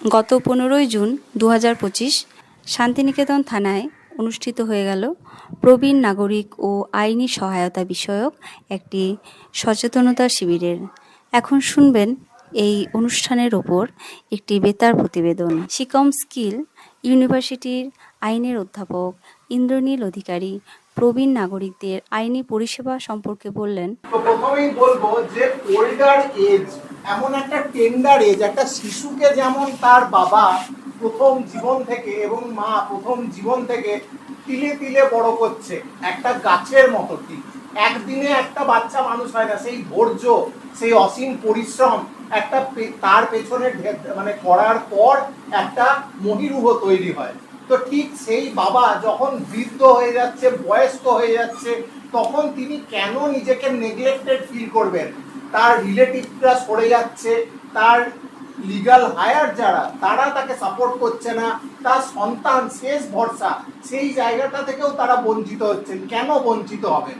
গত পনেরোই জুন দু হাজার পঁচিশ শান্তিনিকেতন থানায় অনুষ্ঠিত হয়ে গেল প্রবীণ নাগরিক ও আইনি সহায়তা বিষয়ক একটি সচেতনতা শিবিরের। এখন শুনবেন এই অনুষ্ঠানের ওপর একটি বেতার প্রতিবেদন। সিকম স্কিল ইউনিভার্সিটির আইনের অধ্যাপক ইন্দ্রনীল অধিকারী প্রবীণ নাগরিকদের আইনি পরিষেবা সম্পর্কে বললেন প্রথমেই বলব যে ওল্ডার এজ এমন একটা টেন্ডার এজ একটা শিশুকে যেমন তার বাবা প্রথম জীবন থেকে এবং মা প্রথম জীবন থেকে তিলে তিলে বড় করছে, একটা গাছের মতো ঠিক। একদিনে একটা বাচ্চা মানুষ হয় না, সেই ধৈর্য, সেই অসীম পরিশ্রম, একটা তার পেছনে মানে করার পর একটা মহিরুহ তৈরি হয়। তো ঠিক সেই বাবা যখন বৃদ্ধ হয়ে যাচ্ছে, বয়স্ক হয়ে যাচ্ছে, তখন তিনি কেন নিজেকে নেগলেক্টেড ফিল করবেন? তার রিলেটিভরা সরে যাচ্ছে, তার লিগাল হায়ার যারা, তারা তাকে সাপোর্ট করছে না, তার সন্তান শেষ ভরসা, সেই জায়গাটা থেকেও তারা বঞ্চিত হচ্ছেন। কেন বঞ্চিত হবেন?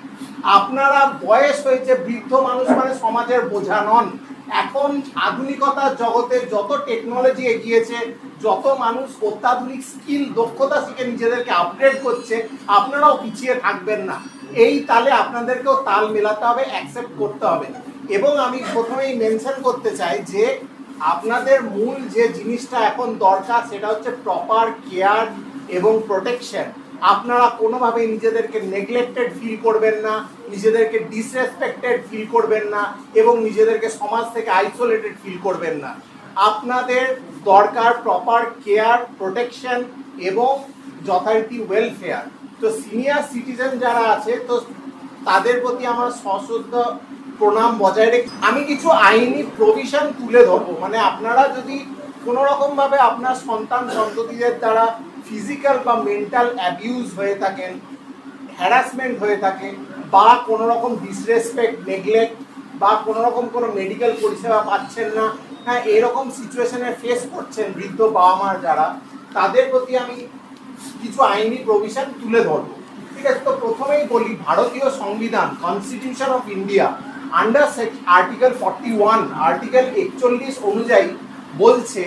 আপনারা বয়স হয়েছে, বৃদ্ধ মানুষ মানে সমাজের বোঝা নন। এখন আধুনিকতার জগতে যত টেকনোলজি এগিয়েছে, যত মানুষ অত্যাধুনিক স্কিল দক্ষতা শিখে নিজেদেরকে আপগ্রেড করছে, আপনারাও পিছিয়ে থাকবেন না। এই তালে আপনাদেরকেও তাল মেলাতে হবে অ্যাকসেপ্ট করতে হবে। এবং আমি প্রথমেই মেনশন করতে চাই যে আপনাদের মূল যে জিনিসটা এখন দরকার সেটা হচ্ছে প্রপার কেয়ার এবং প্রোটেকশন আপনারা কোনোভাবেই নিজেদেরকে নেগলেক্টেড ফিল করবেন না, নিজেদেরকে ডিসরেসপেক্টেড ফিল করবেন না এবং নিজেদেরকে সমাজ থেকে আইসোলেটেড ফিল করবেন না। আপনাদের দরকার প্রপার কেয়ার প্রোটেকশন এবং যথারীতি ওয়েলফেয়ার তো সিনিয়র সিটিজেন যারা আছে, তো তাদের প্রতি আমার সশ্রদ্ধ প্রণাম বজায় রেখে আমি কিছু আইনি প্রভিশন তুলে ধরবো। মানে আপনারা যদি কোনো রকম ভাবে আপনার সন্তান সন্ততিদের দ্বারা ফিজিক্যাল বা মেন্টাল অ্যাবিউজ হয়ে থাকেন হ্যারাসমেন্ট হয়ে থাকে, বা কোনো রকম ডিসরেসপেক্ট নেগলেক্ট বা কোনো রকম কোনো মেডিকেল পরিষেবা পাচ্ছেন না হ্যাঁ এরকম সিচুয়েশনে ফেস করছেন বৃদ্ধ বাবা মার যারা, তাদের প্রতি আমি কিছু আইনি প্রভিশন তুলে ধরবো। ঠিক আছে, তো প্রথমেই বলি, ভারতীয় সংবিধান constitution of India under article forty one article একচল্লিশ অনুযায়ী বলছে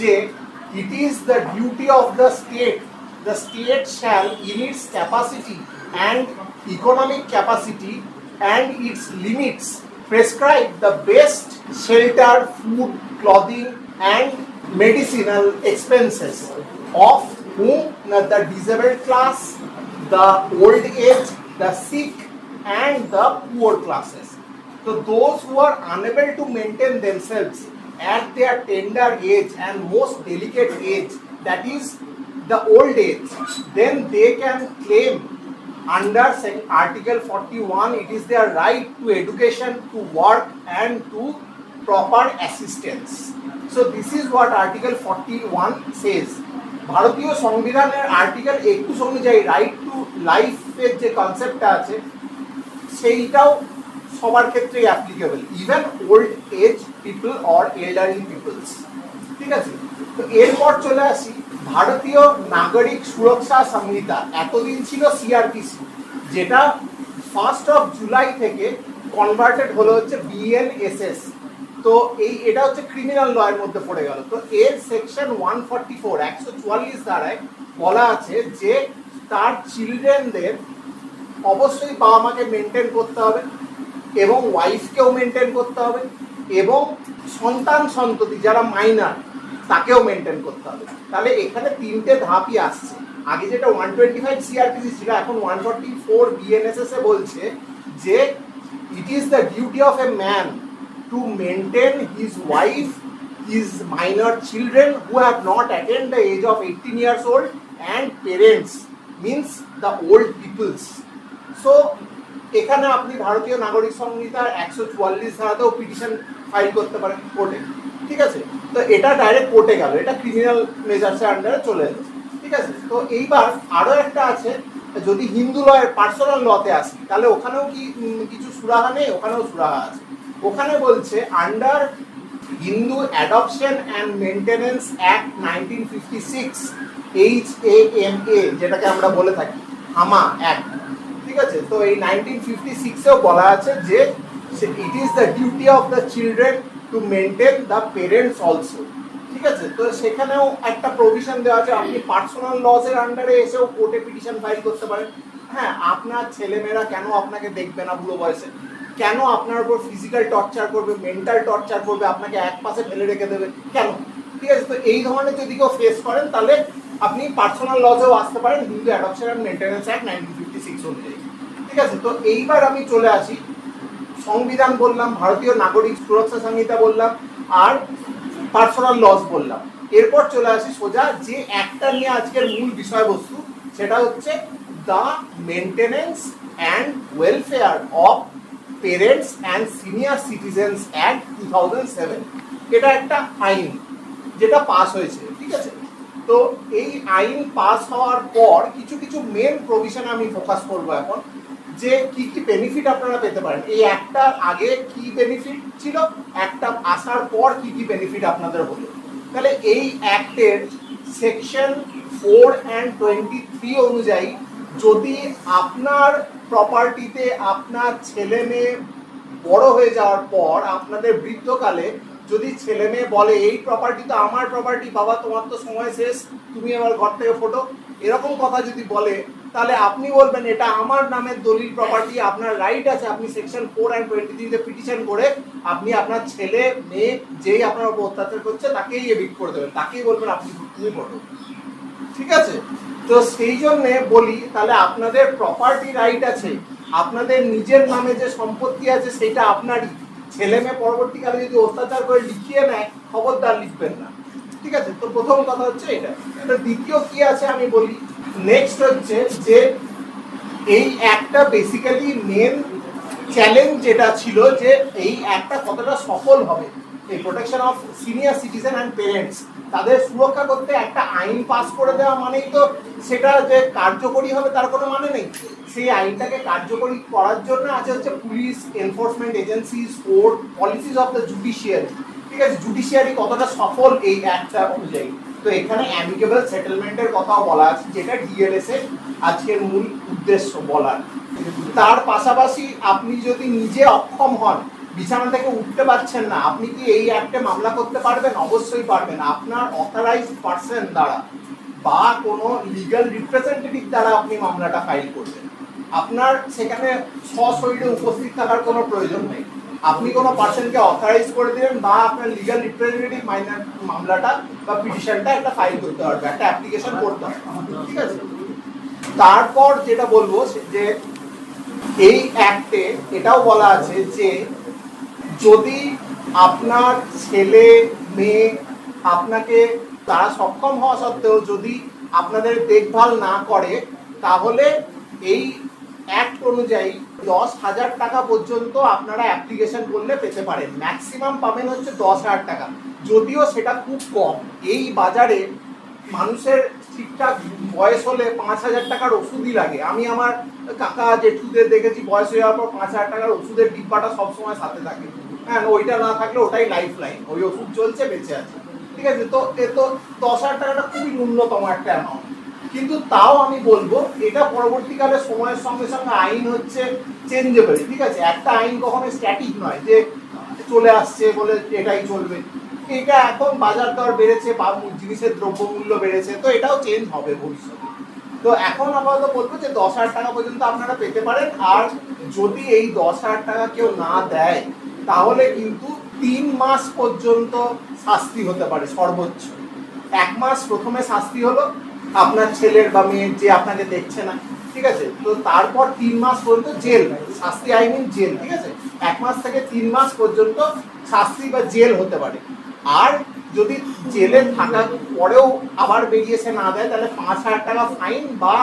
যে it is the duty of the state the state shall in its capacity and economic capacity and its limits prescribe the best shelter food clothing and medicinal expenses of whom the disable class the old age the sick and the poor classes So those who are unable to maintain themselves at their tender age and most delicate age, that is the old age, then they can claim under article 41 it is their right to education to work and to proper assistance so this is what article 41 says ভারতীয় সংবিধানের article একুশ অনুযায়ী right two লাইফের যে কনসেপ্টটা আছে সেইটাও সবার ক্ষেত্রেই applicable even old age people or elderly peoples ঠিক আছে? তো এরপর চলে আসি, ভারতীয় নাগরিক সুরক্ষা সংহিতা, এতদিন ছিল সিআরপিসি যেটা ফার্স্ট অফ জুলাই থেকে কনভার্টেড হলো হচ্ছে বিএনএসএস তো এই, এটা হচ্ছে ক্রিমিনাল লয়ের মধ্যে পড়ে গেল। তো এর সেকশন ওয়ান ফর্টি ফোর একশো চুয়াল্লিশ দ্বারায় বলা আছে যে তার চিলড্রেনদের অবশ্যই বাবা মাকে মেনটেন করতে হবে। এবং ওয়াইফকেও মেনটেন করতে হবে এবং সন্তান সন্ততি যারা মাইনার তাকেও মেনটেন করতে হবে। তাহলে এখানে তিনটে ধাপই আসছে। আগে যেটা ওয়ান টোয়েন্টি ফাইভ সিআরপিসি ছিল এখন ওয়ান ফর্টি ফোর বিএনএসএস এ বলছে যে it is the duty of a man to maintain his wife his minor children who have not attend the age of eighteen years old and parents means the old peoples so এখানে আপনি ভারতীয় নাগরিক সংহিতার একশো চুয়াল্লিশ ধারাতেও petition file করতে পারেন কোর্টে। ঠিক আছে? তো এটা ডাইরেক্ট কোর্টে গেল। এটা ক্রিমিনাল মেজার্সের আন্ডারে চলে যাচ্ছে ঠিক আছে? তো এইবার আরও একটা আছে। যদি হিন্দু লয়ের পার্সোনাল লতে আসি, তাহলে ওখানেও কি কিছু সুরাহা নেই? ওখানেও সুরাহা আছে। ওখানে বলছে under Hindu adoption and maintenance act nineteen fifty six H A M A যেটাকে আমরা বলে থাকি হামা অ্যাক্ট ঠিক আছে? তো এই নাইনটিন ফিফটি সিক্সেও বলা আছে যে it is the duty of the children to maintain the parents also ঠিক আছে? তো সেখানেও একটা প্রভিশন দেওয়া আছে, আপনি পার্সোনাল লজ এর আন্ডারে এসেও কোর্টে পিটিশন ফাইল করতে পারেন। হ্যাঁ আপনার ছেলেমেয়েরা কেন আপনাকে দেখবে না বুড়ো বয়সে? কেন আপনার উপর ফিজিক্যাল টর্চার করবে মেন্টাল টর্চার করবে, আপনাকে এক পাশে ফেলে রেখে দেবে? কেন? ঠিক আছে? তো এই ধরনের যদি কেউ ফেস করেন, তাহলে আপনি পার্সোনাল লজেও আসতে পারেন Hindu adoption and maintenance act nineteen ঠিক আছে, তো এইবার আমি চলে আসি। সংবিধান বললাম, ভারতীয় নাগরিক সুরক্ষা সংহিতা বললাম, আর পার্সোনাল লস বললাম। এরপর চলে আসি সোজা, যে একটা নিয়ে আজকের মূল বিষয়বস্তু, সেটা হচ্ছে the maintenance and welfare of parents and senior citizens act two thousand seven এটা একটা আইন, যেটা পাস হয়েছে, ঠিক আছে? তো এই আইন পাস হওয়ার পর কিছু কিছু মেন প্রভিশন আমি ফোকাস করব এখন। যে কি কি বেনিফিট আপনারা পেতে পারেন। এই একটা আগে কি বেনিফিট ছিল, একটা আসার পর কি কি বেনিফিট আপনাদের হলো। তাহলে এই অ্যাক্টের section four and twenty three অনুযায়ী যদি আপনার প্রপার্টিতে আপনার ছেলে মেয়ে বড় হয়ে যাওয়ার পর আপনাদের বৃদ্ধকালে যদি ছেলে মেয়ে বলে, এই প্রপার্টি তো আমার প্রপার্টি বাবা তোমার তো সময় শেষ, তুমি আমার ঘর থেকে ফোটো। এরকম কথা যদি বলে তাহলে আপনি বলবেন এটা আমার নামের দলিল প্রপার্টি আপনার রাইট আছে, আপনি সেকশন ফোর অ্যান্ড টোয়েন্টি থ্রিতে পিটিশন করে আপনি আপনার ছেলে, মেয়ে যেই আপনার উপর অত্যাচার করছে, তাকেই এভিক্ট করে দেবেন। তাকেই বলবেন আপনি তুমি ফটো ঠিক আছে? তো সেই জন্য বলি, তাহলে আপনাদের প্রপার্টি রাইট আছে, আপনাদের নিজের নামে যে সম্পত্তি আছে, সেটা আপনারই। ছেলে মেয়ে পরবর্তীকালে যদি অত্যাচার করে লিখিয়ে নেয়, খবরদার লিখবেন না। ঠিক আছে? তো প্রথম কথা হচ্ছে এটা। দ্বিতীয় কি আছে আমি বলি? নেক্সট হচ্ছে যে এই একটা বেসিক্যালি মেন চ্যালেঞ্জ যেটা ছিল যে এই একটা কতটা সফল হবে। এই protection of senior citizen and parents তাদের সুরক্ষা করতে একটা আইন পাস করে দেওয়া মানেই তো সেটা যে কার্যকরী হবে তার কোনো মানে নেই। সেই আইনটাকে কার্যকরী করার জন্য আছে হচ্ছে police enforcement agencies court policies of the judiciary ঠিক আছে জুডিশিয়ারি কতটা সফল এই অ্যাক্টটা অনুযায়ী। তো এখানে অ্যামিকেবল সেটেলমেন্টের কথাও বলা আছে, যেটা ডিএলএস এর আজকের মূল উদ্দেশ্য বলার। তার পাশাপাশি আপনি যদি নিজে অক্ষম হন, বিছানা থেকে উঠতে পারছেন না, আপনি কি এই অ্যাক্টে মামলা করতে পারবেন? অবশ্যই পারবেন। আপনার অথরাইজ পার্সন দ্বারা বা কোনো লিগ্যাল রিপ্রেজেন্টেটিভ দ্বারা আপনি মামলাটা ফাইল করবেন। আপনার সেখানে সশরীরে উপস্থিত থাকার কোনো প্রয়োজন নেই। আপনি কোনো পার্সনকে অথরাইজ করে দিলেন বা আপনার লিগ্যাল রিপ্রেজেন্টেটিভ মাইনার মামলাটা বা পিটিশনটা একটা ফাইল করতে পারবে একটা অ্যাপ্লিকেশন করতে হবে, ঠিক আছে? তারপর যেটা বলব যে এই অ্যাক্টে এটাও বলা আছে যে যদি আপনার ছেলে, মেয়ে আপনাকে, তারা সক্ষম হওয়া সত্ত্বেও যদি আপনাদের দেখভাল না করে, তাহলে এই অ্যাক্ট অনুযায়ী দশ হাজার টাকা পর্যন্ত আপনারা অ্যাপ্লিকেশন করলে পেতে পারেন। ম্যাক্সিমাম পাবেন হচ্ছে দশ হাজার টাকা। যদিও সেটা খুব কম। এই বাজারে মানুষের ঠিকঠাক বয়স হলে পাঁচ হাজার টাকার ওষুধই লাগে। আমি আমার কাকা জেঠুদের দেখেছি, বয়স হয়ে যাওয়ার পর পাঁচ হাজার টাকার ওষুধের ডিব্বাটা সবসময় সাথে থাকে। হ্যাঁ ওইটা না থাকলে ওটাই লাইফ লাইন ওই ওষুধ চলছে, বেঁচে আছে। ঠিক আছে? তো এ তো দশ হাজার টাকাটা খুবই ন্যূনতম একটা অ্যামাউন্ট কিন্তু তাও আমি বলব, এটা পরবর্তীকালে সময়ের সঙ্গে সঙ্গে আইন হচ্ছে চেঞ্জেবল ঠিক আছে? একটা আইন কখনো স্ট্যাটিক নয় যে চলে আসছে বলে এটাই চলবে। এটা এখন বাজার দর বেড়েছে, বা জিনিসের দ্রব্যমূল্য বেড়েছে, তো এটাও চেঞ্জ হবে ভবিষ্যতে। তো এখন আপাতত বলব যে দশ হাজার টাকা পর্যন্ত আপনারা পেতে পারেন, আর যদি এই দশ হাজার টাকা কেউ না দেয়, তাহলে কিন্তু তিন মাস পর্যন্ত শাস্তি হতে পারে সর্বোচ্চ। এক মাস প্রথমে শাস্তি হলো আপনার ছেলের বা মেয়ের যে আপনাকে দেখছে না, ঠিক আছে? তো তারপর তিন মাস পর্যন্ত জেল শাস্তি আই মিন জেল, ঠিক আছে? এক মাস থেকে তিন মাস পর্যন্ত শাস্তি বা জেল হতে পারে। আর যদি জেলে থাকার পরেও আবার বেরিয়ে এসে না দেয়, তাহলে পাঁচ হাজার টাকা ফাইন বা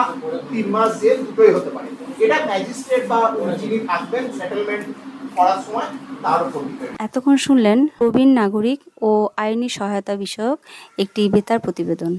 তিন মাস জেল দুটোই হতে পারে। এটা ম্যাজিস্ট্রেট বা যিনি থাকবেন সেটেলমেন্ট করার সময় এতক্ষণ শুনলেন প্রবীণ নাগরিক ও আইনি সহায়তা বিষয়ক একটি বেতার প্রতিবেদন।